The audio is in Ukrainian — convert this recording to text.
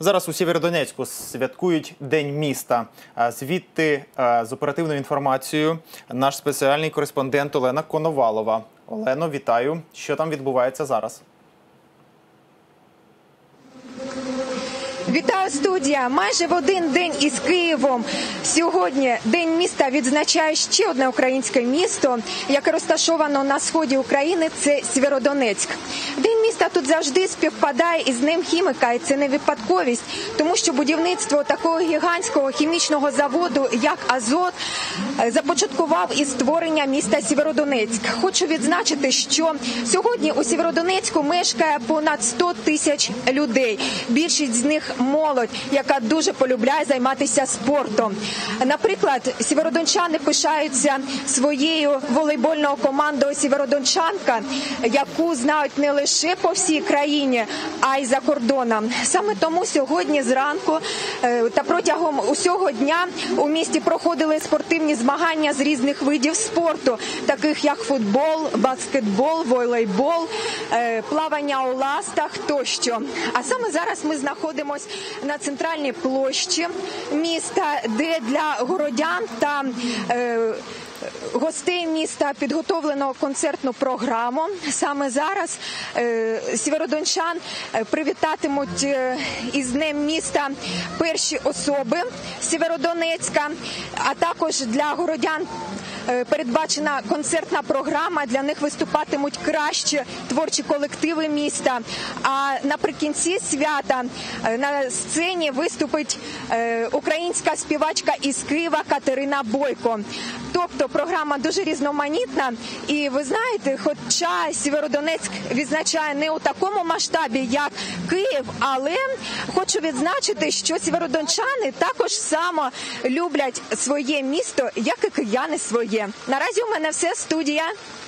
Зараз у Сєвєродонецьку святкують День міста. Звідти з оперативною інформацією наш спеціальний кореспондент Олена Коновалова. Олено, вітаю. Що там відбувається зараз? Вітаю студія. Майже в один день із Києвом. Сьогодні день міста відзначає ще одне українське місто, яке розташовано на сході України. Це Сєвєродонецьк. День міста тут завжди співпадає із Днем хіміка, і це не випадковість, тому що будівництво такого гігантського хімічного заводу, як Азот, е, започаткував із створення міста Сєвєродонецьк. Хочу відзначити, що сьогодні у Сєвєродонецьку мешкає понад 100 тисяч людей. Більшість з них молодь, яка дуже полюбляє займатися спортом. Наприклад, сєвєродончани пишаються своєю волейбольною командою Сєвєродончанка, яку знають не лише по всій країні, а й за кордоном. Саме тому сьогодні зранку е, та протягом усього дня у місті проходили спортивні змагання з різних видів спорту, таких як футбол, баскетбол, волейбол, е, плавання у ластах тощо. А саме зараз ми знаходимося на центральній площі міста, де для городян та е, Гостей міста підготовлено концертну програму. Саме зараз е, сєвєродончан е, привітатимуть е, із днем міста перші особи Сєвєродонецька, а також для городян передбачена концертна програма. Для них виступатимуть кращі творчі колективи міста. А наприкінці свята е, на сцені виступить е, українська співачка із Києва Катерина Бойко. Тобто програма дуже різноманітна, і ви знаєте, хоча Сєвєродонецьк відзначає не у такому масштабі, як Київ, але хочу відзначити, що сєвєродончани також само люблять своє місто, як і кияни своє. Наразі у мене все студія.